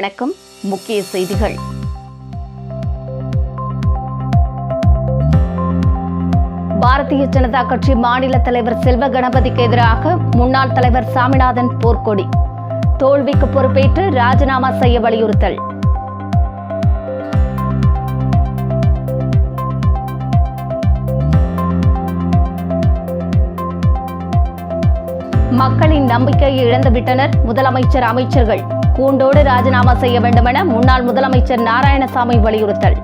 வணக்கம். முக்கிய செய்திகள். பாரதிய ஜனதா கட்சி மாநில தலைவர் செல்வ கணபதிக்கு எதிராக முன்னாள் தலைவர் சாமிநாதன் போர்க்கொடி. தோல்விக்கு பொறுப்பேற்று ராஜினாமா செய்ய வலியுறுத்தல். மக்களின் நம்பிக்கையை இழந்துவிட்டனர் முதலமைச்சர் அமைச்சர்கள். பூண்டோடு ராஜினாமா செய்ய வேண்டும் என முன்னாள் முதலமைச்சர் நாராயணசாமி வலியுறுத்தல்.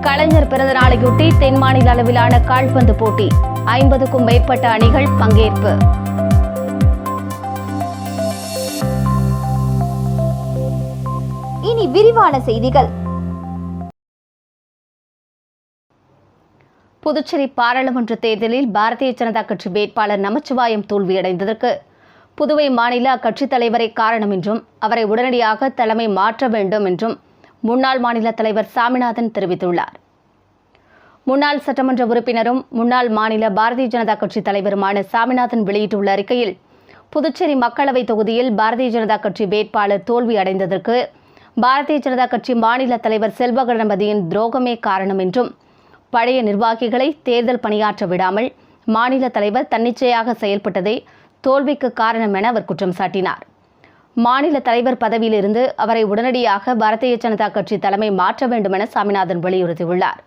கலைஞர் பிறந்த நாளையொட்டி தென் மாநில அளவிலான கால்பந்து போட்டி. ஐம்பதுக்கும் மேற்பட்ட அணிகள் பங்கேற்பு. இனி விரிவான செய்திகள். புதுச்சேரி பாராளுமன்ற தேர்தலில் பாரதிய ஜனதா கட்சி வேட்பாளர் நமச்சிவாயம் தோல்வியடைந்ததற்கு. புதுவை மாநில அக்கட்சித் தலைவரே காரணம் என்றும் அவரை உடனடியாக தலைமை மாற்ற வேண்டும் என்றும் முன்னாள் மாநில தலைவர் சாமிநாதன் தெரிவித்துள்ளார். முன்னாள் சட்டமன்ற உறுப்பினரும் முன்னாள் மாநில பாரதிய ஜனதா கட்சி தலைவருமான சாமிநாதன் வெளியிட்டுள்ள அறிக்கையில் புதுச்சேரி மக்களவைத் தொகுதியில் பாரதிய ஜனதா கட்சி வேட்பாளர் தோல்வி அடைந்ததற்கு பாரதிய ஜனதா கட்சி மாநில தலைவர் செல்வ கணபதியின் துரோகமே காரணம் என்றும் பழைய நிர்வாகிகளை தேர்தல் பணியாற்ற விடாமல் மாநில தலைவர் தன்னிச்சையாக செயல்பட்டதே தோல்விக்கு காரணம் என அவர் குற்றம் சாட்டினார். மாநில தலைவர் பதவியிலிருந்து அவரை உடனடியாக பாரதிய ஜனதா கட்சி தலைமை மாற்ற வேண்டும் என சாமிநாதன் வலியுறுத்தியுள்ளார்.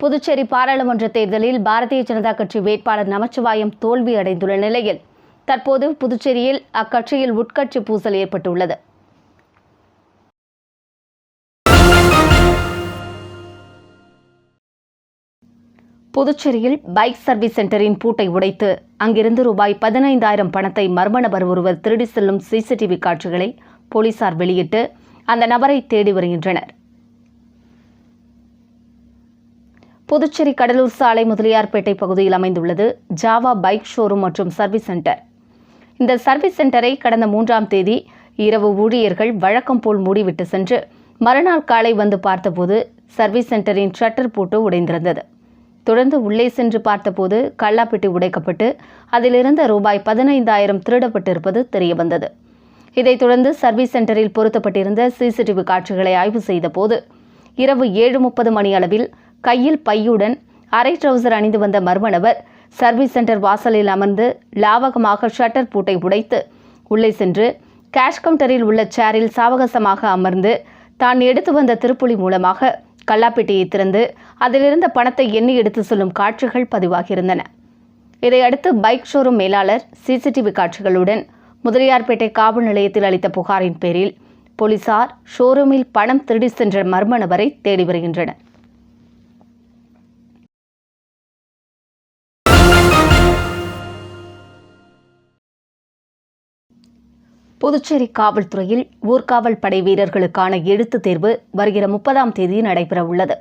புதுச்சேரி பாராளுமன்ற தேர்தலில் பாரதிய ஜனதா கட்சி வேட்பாளர் நமச்சிவாயம் தோல்வி அடைந்துள்ள நிலையில் தற்போது புதுச்சேரியில் அக்கட்சியில் உட்கட்சி பூசல் ஏற்பட்டுள்ளது. புதுச்சேரியில் பைக் சர்வீஸ் சென்டரின் பூட்டை உடைத்து அங்கிருந்து ரூபாய் பதினைந்தாயிரம் பணத்தை மர்ம நபர் ஒருவர் திருடி செல்லும் சிசிடிவி காட்சிகளை போலீசார் வெளியிட்டு அந்த நபரை தேடி வருகின்றனர். புதுச்சேரி கடலூர் சாலை முதலியார்பேட்டை பகுதியில் அமைந்துள்ளது ஜாவா பைக் ஷோரூம் மற்றும் சர்வீஸ் சென்டர். இந்த சர்வீஸ் சென்டரை கடந்த மூன்றாம் தேதி இரவு ஊழியர்கள் வழக்கம் போல் மூடிவிட்டு சென்று மறுநாள் காலை வந்து பார்த்தபோது சர்வீஸ் சென்டரின் ஷட்டர் பூட்டு உடைந்திருந்தது. தொடர்ந்து உள்ளே சென்று பார்த்தபோது கல்லாப்பெட்டி உடைக்கப்பட்டு அதிலிருந்த ரூபாய் பதினைந்தாயிரம் திருடப்பட்டிருப்பது தெரியவந்தது. இதைத் தொடர்ந்து சர்வீஸ் சென்டரில் பொருத்தப்பட்டிருந்த சிசிடிவி காட்சிகளை ஆய்வு செய்தபோது இரவு ஏழு முப்பது மணி அளவில் கையில் பையுடன் அரை ட்ரவுசர் அணிந்து வந்த மர்மணவர் சர்வீஸ் சென்டர் வாசலில் அமர்ந்து லாவகமாக ஷட்டர் பூட்டை உடைத்து உள்ளே சென்று கேஷ் கவுண்டரில் உள்ள சேரில் சாவகாசமாக அமர்ந்து தான் எடுத்து வந்த திருப்புளி மூலமாக கல்லாப்பெட்டியை திறந்து அதிலிருந்த பணத்தை எண்ணி எடுத்து செல்லும் காட்சிகள் பதிவாகியிருந்தன. இதையடுத்து பைக் ஷோரூம் மேலாளர் சிசிடிவி காட்சிகளுடன் முதலியார்பேட்டை காவல் நிலையத்தில் அளித்த புகாரின் பேரில் போலீசார் ஷோரூமில் பணம் திருடி சென்ற மர்ம நபரை தேடி வருகின்றனர். புதுச்சேரி காவல்துறையில் ஊர்காவல் படை வீரர்களுக்கான எழுத்துத் தேர்வு வருகிற முப்பதாம் தேதி நடைபெற உள்ளது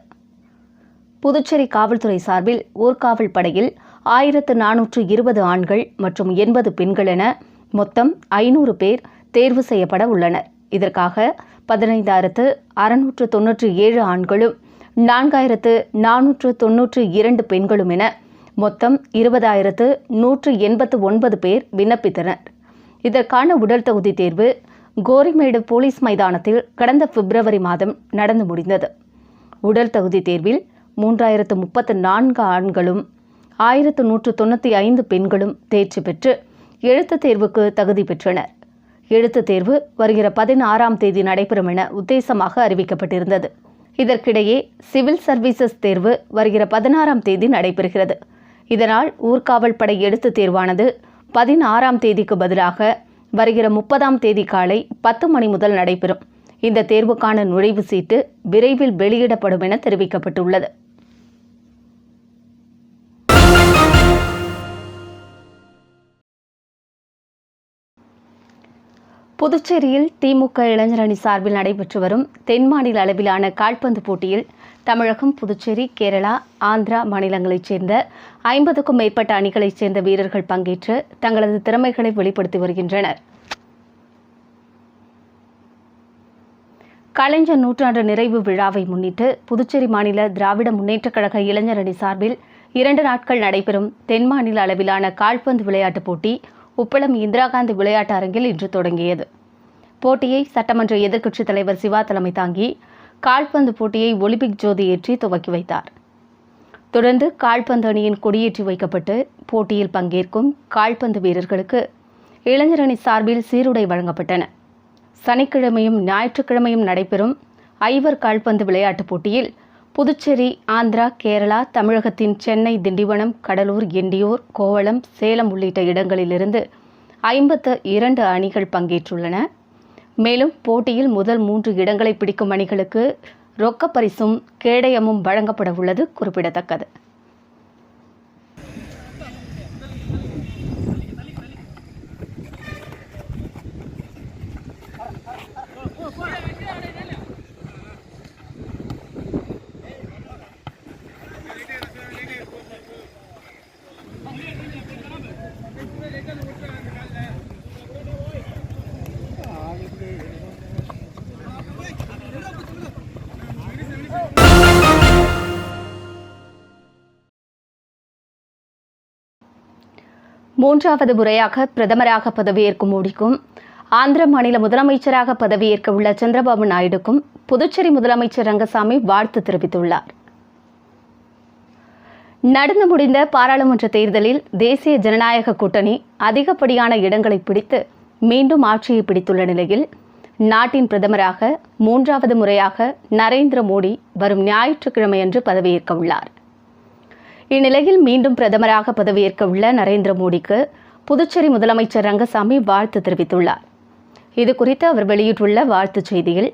புதுச்சேரி காவல்துறை சார்பில் ஊர்காவல் படையில் ஆயிரத்து நானூற்று இருபது ஆண்கள் மற்றும் எண்பது பெண்கள் என மொத்தம் ஐநூறு பேர் தேர்வு செய்யப்பட உள்ளனர். இதற்காக பதினைந்தாயிரத்து அறுநூற்று தொன்னூற்றி ஏழு ஆண்களும் நான்காயிரத்து நானூற்று தொன்னூற்று இரண்டு பெண்களும் என மொத்தம் இருபதாயிரத்து நூற்று எண்பத்து ஒன்பது பேர் விண்ணப்பித்தனர். இதற்கான உடல் தகுதி தேர்வு கோரிமேடு போலீஸ் மைதானத்தில் கடந்த பிப்ரவரி மாதம் நடந்து முடிந்தது. உடல் தகுதி தேர்வில் மூன்றாயிரத்து முப்பத்து நான்கு ஆண்களும் ஆயிரத்து நூற்று தொண்ணூற்றி ஐந்து பெண்களும் தேர்ச்சி பெற்று எழுத்துத் தேர்வுக்கு தகுதி பெற்றனர். எழுத்துத் தேர்வு வருகிற பதினாறாம் தேதி நடைபெறும் என உத்தேசமாக அறிவிக்கப்பட்டிருந்தது. இதற்கிடையே சிவில் சர்வீசஸ் தேர்வு வருகிற பதினாறாம் தேதி நடைபெறுகிறது. இதனால் ஊர்காவல் படை எழுத்துத் தேர்வானது பதினாறாம் தேதிக்கு பதிலாக வருகிற முப்பதாம் தேதி காலை பத்து மணி முதல் நடைபெறும். இந்த தேர்வுக்கான நுழைவு சீட்டு விரைவில் வெளியிடப்படும் என தெரிவிக்கப்பட்டுள்ளது. புதுச்சேரியில் திமுக இளைஞரணி சார்பில் நடைபெற்று வரும் தென் மாநில அளவிலான கால்பந்து போட்டியில் தமிழகம் புதுச்சேரி கேரளா ஆந்திரா மாநிலங்களைச் சேர்ந்த ஐம்பதுக்கும் மேற்பட்ட அணிகளைச் சேர்ந்த வீரர்கள் பங்கேற்று தங்களது திறமைகளை வெளிப்படுத்தி வருகின்றனர். கலைஞர் நூற்றாண்டு நிறைவு விழாவை முன்னிட்டு புதுச்சேரி மாநில திராவிட முன்னேற்றக் கழக இளைஞர் அணி சார்பில் இரண்டு நாட்கள் நடைபெறும் தென் மாநில அளவிலான கால்பந்து விளையாட்டுப் போட்டி உப்பளம் இந்திரா காந்தி விளையாட்டு அரங்கில் இன்று தொடங்கியது. போட்டியை சட்டமன்ற எதிர்க்கட்சித் தலைவர் சிவா தலைமை தாங்கி கால்பந்து போட்டியை ஒலிம்பிக் ஜோதி ஏற்றி துவக்கி வைத்தார். தொடர்ந்து கால்பந்து அணியின் கொடியேற்றி வைக்கப்பட்டு போட்டியில் பங்கேற்கும் கால்பந்து வீரர்களுக்கு இளைஞர் அணி சார்பில் சீருடை வழங்கப்பட்டன. சனிக்கிழமையும் ஞாயிற்றுக்கிழமையும் நடைபெறும் ஐவர் கால்பந்து விளையாட்டுப் போட்டியில் புதுச்சேரி ஆந்திரா கேரளா தமிழகத்தின் சென்னை திண்டிவனம் கடலூர் எண்டியூர் கோவளம் சேலம் உள்ளிட்ட இடங்களிலிருந்து ஐம்பத்து இரண்டு அணிகள் பங்கேற்றுள்ளன. மேலும் போட்டியில் முதல் மூன்று இடங்களை பிடிக்கும் அணிகளுக்கு ரொக்கப்பரிசும் கேடயமும் வழங்கப்பட உள்ளது குறிப்பிடத்தக்கது. மூன்றாவது முறையாக பிரதமராக பதவியேற்கும் மோடிக்கும் ஆந்திர மாநில முதலமைச்சராக பதவியேற்க உள்ள சந்திரபாபு நாயுடுக்கும் புதுச்சேரி முதலமைச்சர் ரங்கசாமி வாழ்த்து தெரிவித்துள்ளார். நடந்து முடிந்த பாராளுமன்ற தேர்தலில் தேசிய ஜனநாயக கூட்டணி அதிகப்படியான இடங்களை பிடித்து மீண்டும் ஆட்சியை பிடித்துள்ள நிலையில் நாட்டின் பிரதமராக மூன்றாவது முறையாக நரேந்திர மோடி வரும் ஞாயிற்றுக்கிழமையன்று பதவியேற்க உள்ளார். இந்நிலையில் மீண்டும் பிரதமராக பதவியேற்க உள்ள நரேந்திர மோடிக்கு புதுச்சேரி முதலமைச்சர் ரங்கசாமி வாழ்த்து தெரிவித்துள்ளார். இது குறித்து அவர் வெளியிட்டுள்ள வாழ்த்துச் செய்தியில்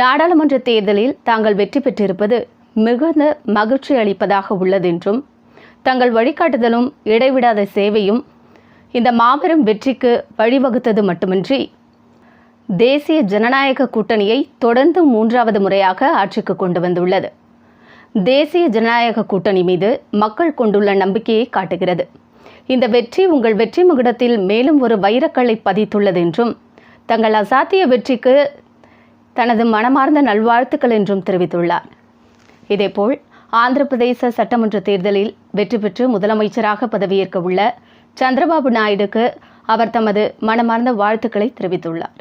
நாடாளுமன்ற தேர்தலில் தாங்கள் வெற்றி பெற்றிருப்பது மிகுந்த மகிழ்ச்சி அளிப்பதாக உள்ளதென்றும் தங்கள் வழிகாட்டுதலும் இடைவிடாத சேவையும் இந்த மாபெரும் வெற்றிக்கு வழிவகுத்தது மட்டுமின்றி தேசிய ஜனநாயக கூட்டணியை தொடர்ந்து மூன்றாவது முறையாக ஆட்சிக்கு கொண்டு வந்துள்ளது. தேசிய ஜனநாயக கூட்டணி மீது மக்கள் கொண்டுள்ள நம்பிக்கையை காட்டுகிறது. இந்த வெற்றி உங்கள் வெற்றி முகடத்தில் மேலும் ஒரு வைரக்கல்லை பதித்துள்ளது என்றும் தங்கள் அசாத்திய வெற்றிக்கு தனது மனமார்ந்த நல்வாழ்த்துக்கள் என்றும் தெரிவித்துள்ளார். இதேபோல் ஆந்திர பிரதேச சட்டமன்ற தேர்தலில் வெற்றி பெற்று முதலமைச்சராக பதவியேற்க உள்ள சந்திரபாபு நாயுடுக்கு அவர் தமது மனமார்ந்த வாழ்த்துக்களை தெரிவித்துள்ளார்.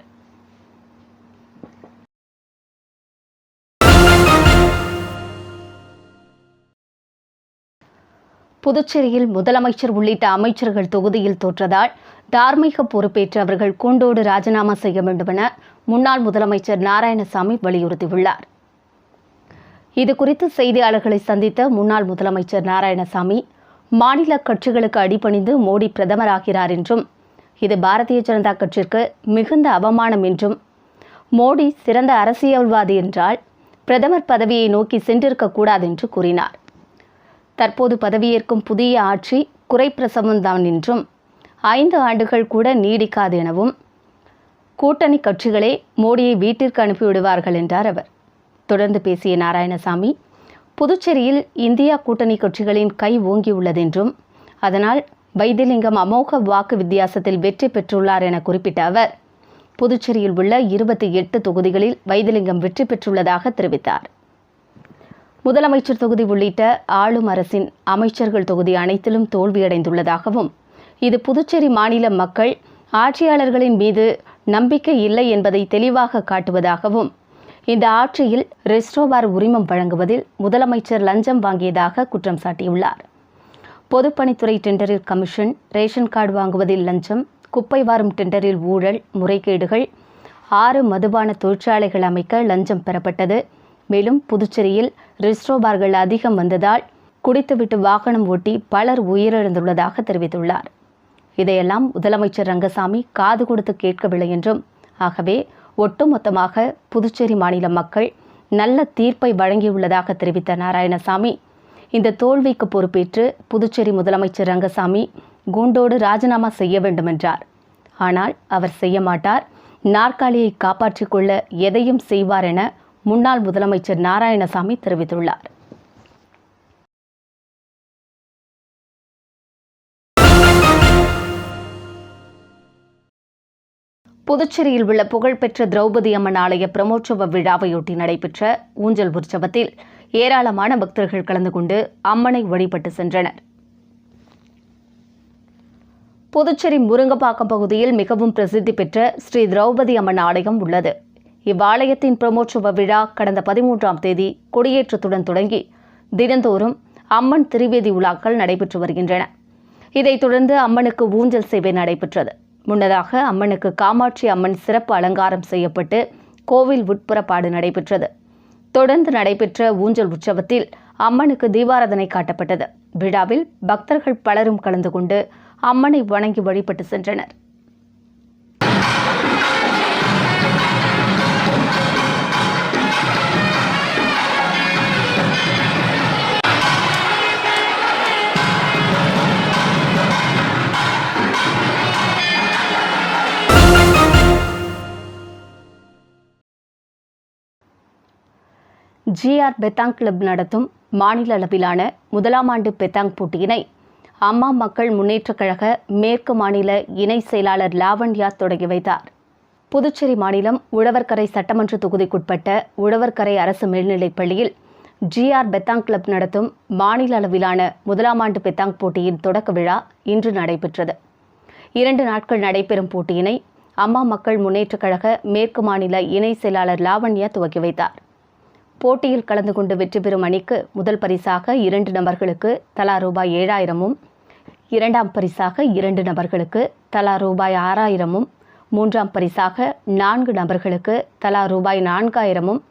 புதுச்சேரியில் முதலமைச்சர் உள்ளிட்ட அமைச்சர்கள் தொகுதியில் தோற்றதால் தார்மீக பொறுப்பேற்று அவர்கள் கூண்டோடு ராஜினாமா செய்ய வேண்டுமென முன்னாள் முதலமைச்சர் நாராயணசாமி வலியுறுத்தியுள்ளார். இதுகுறித்து செய்தியாளர்களை சந்தித்த முன்னாள் முதலமைச்சர் நாராயணசாமி மாநில கட்சிகளுக்கு அடிபணிந்து மோடி பிரதமராகிறார் என்றும் இது பாரதிய ஜனதா கட்சிக்கு மிகுந்த அவமானம் என்றும் மோடி சிறந்த அரசியல்வாதி என்றால் பிரதமர் பதவியை நோக்கி சென்றிருக்கக்கூடாது என்று கூறினார். தற்போது பதவியேற்கும் புதிய ஆட்சி குறைப்பிரசவம்தான் என்றும் ஐந்து ஆண்டுகள் கூட நீடிக்காது எனவும் கூட்டணி கட்சிகளே மோடியை வீட்டிற்கு அனுப்பிவிடுவார்கள் என்றார் அவர். தொடர்ந்து பேசிய நாராயணசாமி புதுச்சேரியில் இந்தியா கூட்டணி கட்சிகளின் கை ஓங்கியுள்ளதென்றும் அதனால் வைத்திலிங்கம் அமோக வாக்கு வித்தியாசத்தில் வெற்றி பெற்றுள்ளார் என குறிப்பிட்ட அவர் புதுச்சேரியில் உள்ள இருபத்தி எட்டு தொகுதிகளில் வைத்திலிங்கம் வெற்றி பெற்றுள்ளதாக தெரிவித்தார். முதலமைச்சர் தொகுதி உள்ளிட்ட ஆளும் அரசின் அமைச்சர்கள் தொகுதி அனைத்திலும் தோல்வியடைந்துள்ளதாகவும் இது புதுச்சேரி மாநில மக்கள் ஆட்சியாளர்களின் மீது நம்பிக்கை இல்லை என்பதை தெளிவாக காட்டுவதாகவும் இந்த ஆட்சியில் ரெஸ்டோபார் உரிமம் வழங்குவதில் முதலமைச்சர் லஞ்சம் வாங்கியதாக குற்றம் சாட்டியுள்ளார். பொதுப்பணித்துறை டெண்டரில் கமிஷன் ரேஷன் கார்டு வாங்குவதில் லஞ்சம் குப்பை வாரும் டெண்டரில் ஊழல் முறைகேடுகள் ஆறு மதுபான தொழிற்சாலைகள் அமைக்க லஞ்சம் பெறப்பட்டது. மேலும் புதுச்சேரியில் ரிஸ்ட்ரோபார்கள் அதிகம் வந்ததால் குடித்துவிட்டு வாகனம் ஓட்டி பலர் உயிரிழந்துள்ளதாக தெரிவித்துள்ளார். இதையெல்லாம் முதலமைச்சர் ரங்கசாமி காது கொடுத்து கேட்கவில்லை என்றும் ஆகவே ஒட்டுமொத்தமாக புதுச்சேரி மாநில மக்கள் நல்ல தீர்ப்பை வழங்கியுள்ளதாக தெரிவித்த நாராயணசாமி இந்த தோல்விக்கு பொறுப்பேற்று புதுச்சேரி முதலமைச்சர் ரங்கசாமி கூண்டோடு ராஜினாமா செய்ய வேண்டும் என்றார். ஆனால் அவர் செய்ய மாட்டார் நாற்காலியை காப்பாற்றிக் கொள்ள எதையும் செய்வார் என முன்னாள் முதலமைச்சர் நாராயணசாமி தெரிவித்துள்ளார். புதுச்சேரியில் உள்ள புகழ்பெற்ற திரௌபதி அம்மன் ஆலய பிரமோற்சவ விழாவையொட்டி நடைபெற்ற ஊஞ்சல் உற்சவத்தில் ஏராளமான பக்தர்கள் கலந்து கொண்டு அம்மனை வழிபட்டு சென்றனர். புதுச்சேரி முருங்கப்பாக்கம் பகுதியில் மிகவும் பிரசித்தி பெற்ற ஸ்ரீ திரௌபதி அம்மன் ஆலயம் உள்ளது. இவ்வாலயத்தின் பிரமோற்சவ விழா கடந்த பதிமூன்றாம் தேதி கொடியேற்றத்துடன் தொடங்கி தினந்தோறும் அம்மன் திருவேதி உலாக்கள் நடைபெற்று வருகின்றன. இதைத் தொடர்ந்து அம்மனுக்கு ஊஞ்சல் சேவை நடைபெற்றது. முன்னதாக அம்மனுக்கு காமாட்சி அம்மன் சிறப்பு அலங்காரம் செய்யப்பட்டு கோவில் உட்புறப்பாடு நடைபெற்றது. தொடர்ந்து நடைபெற்ற ஊஞ்சல் உற்சவத்தில் அம்மனுக்கு தீபாராதனை காட்டப்பட்டது. விழாவில் பக்தர்கள் பலரும் கலந்து கொண்டு அம்மனை வணங்கி வழிபட்டு சென்றனர். ஜிஆர் பெத்தாங் கிளப் நடத்தும் மாநில அளவிலான முதலாம் ஆண்டு பெத்தாங் போட்டியினை அம்மா மக்கள் முன்னேற்றக் கழக மேற்கு மாநில இணை செயலாளர் லாவண்யா தொடங்கி வைத்தார். புதுச்சேரி மாநிலம் உழவர்கரை சட்டமன்ற தொகுதிக்குட்பட்ட உழவர்கரை அரசு மேல்நிலைப் பள்ளியில் ஜிஆர் பெத்தாங் கிளப் நடத்தும் மாநில அளவிலான முதலாம் ஆண்டு பெத்தாங் போட்டியின் தொடக்க விழா இன்று நடைபெற்றது. இரண்டு நாட்கள் நடைபெறும் போட்டியினை அம்மா மக்கள் முன்னேற்றக் கழக மேற்கு மாநில இணை செயலாளர் லாவண்யா துவக்கி வைத்தார். போட்டியில் கலந்து கொண்டு வெற்றி பெறும் அணிக்கு முதல் பரிசாக இரண்டு நபர்களுக்கு தலா ரூபாய் ஏழாயிரமும் இரண்டாம் பரிசாக இரண்டு நபர்களுக்கு தலா ரூபாய் ஆறாயிரமும் மூன்றாம் பரிசாக நான்கு நபர்களுக்கு தலா ரூபாய் நான்காயிரமும்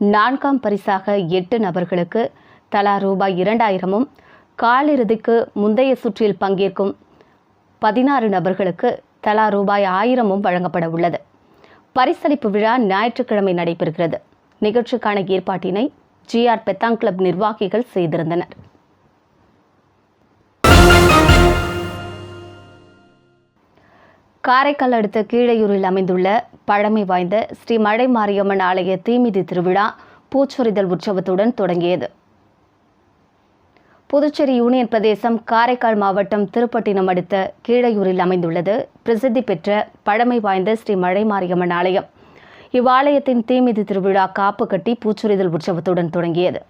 நான்காம் பரிசாக எட்டு நபர்களுக்கு தலா ரூபாய் இரண்டாயிரமும் காலிறுதிக்கு முந்தைய சுற்றில் பங்கேற்கும் பதினாறு நபர்களுக்கு தலா ரூபாய் ஆயிரமும் வழங்கப்பட உள்ளது. பரிசளிப்பு விழா ஞாயிற்றுக்கிழமை நடைபெறுகிறது. நிகழ்ச்சிக்கான ஏற்பாட்டினை ஜிஆர் பெத்தாங் கிளப் நிர்வாகிகள் செய்திருந்தனர். காரைக்கால் அடுத்த கீழையூரில் அமைந்துள்ள பழமை வாய்ந்த ஸ்ரீ மழை மாரியம்மன் ஆலய தீமிதி திருவிழா பூச்சொரிதல் உற்சவத்துடன் தொடங்கியது. புதுச்சேரி யூனியன் பிரதேசம் காரைக்கால் மாவட்டம் திருப்பட்டினம் அடுத்த கீழையூரில் அமைந்துள்ளது பிரசித்தி பெற்ற பழமை வாய்ந்த ஸ்ரீ மழை மாரியம்மன் ஆலயம். இவ்வாலயத்தின் தீமிதி திருவிழா காப்பு கட்டி பூச்சுரிதல் உற்சவத்துடன் தொடங்கியது.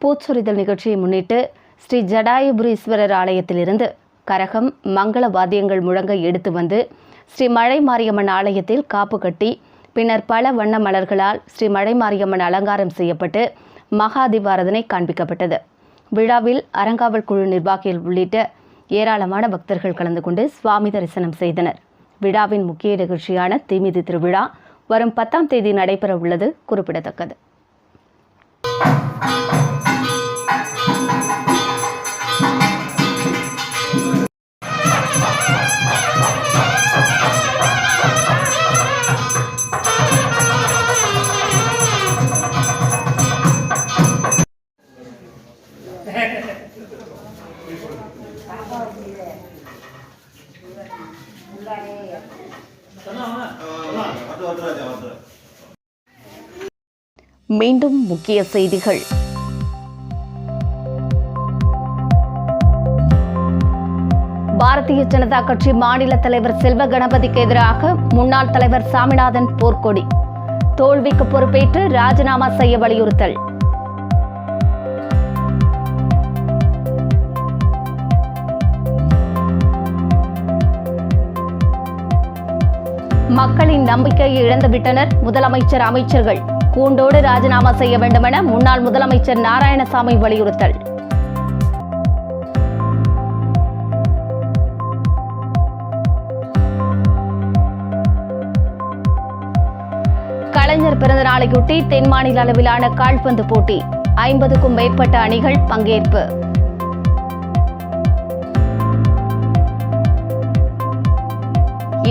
பூச்சுரிதல் நிகழ்ச்சியை முன்னிட்டு ஸ்ரீ ஜடாயுபுரீஸ்வரர் ஆலயத்திலிருந்து கரகம் மங்கள வாத்தியங்கள் முழங்க எடுத்து வந்து ஸ்ரீ மழை மாரியம்மன் ஆலயத்தில் காப்பு கட்டி பின்னர் பல வண்ண மலர்களால் ஸ்ரீ மழை மாரியம்மன் அலங்காரம் செய்யப்பட்டு மகாதிபாரதனை காண்பிக்கப்பட்டது. விழாவில் அறங்காவல் குழு நிர்வாகிகள் உள்ளிட்ட ஏராளமான பக்தர்கள் கலந்து கொண்டு சுவாமி தரிசனம் செய்தனர். விழாவின் முக்கிய நிகழ்ச்சியான தீமிதி திருவிழா வரும் பத்தாம் தேதி நடைபெற உள்ளது குறிப்பிடத்தக்கது. மீண்டும் முக்கிய செய்திகள். பாரதிய ஜனதா கட்சி மாநில தலைவர் செல்வ கணபதிக்கு எதிராக முன்னாள் தலைவர் சாமிநாதன் போர்க்கொடி. தோல்விக்கு பொறுப்பேற்று ராஜினாமா செய்ய வலியுறுத்தல். மக்களின் நம்பிக்கையை இழந்துவிட்டனர் முதலமைச்சர் அமைச்சர்கள். கூண்டோடு ராஜினாமா செய்ய வேண்டுமென முன்னாள் முதலமைச்சர் நாராயணசாமி வலியுறுத்தல். கலைஞர் பிறந்த நாளையொட்டி தென் மாநில அளவிலான கால்பந்து போட்டி. ஐம்பதுக்கும் மேற்பட்ட அணிகள் பங்கேற்பு.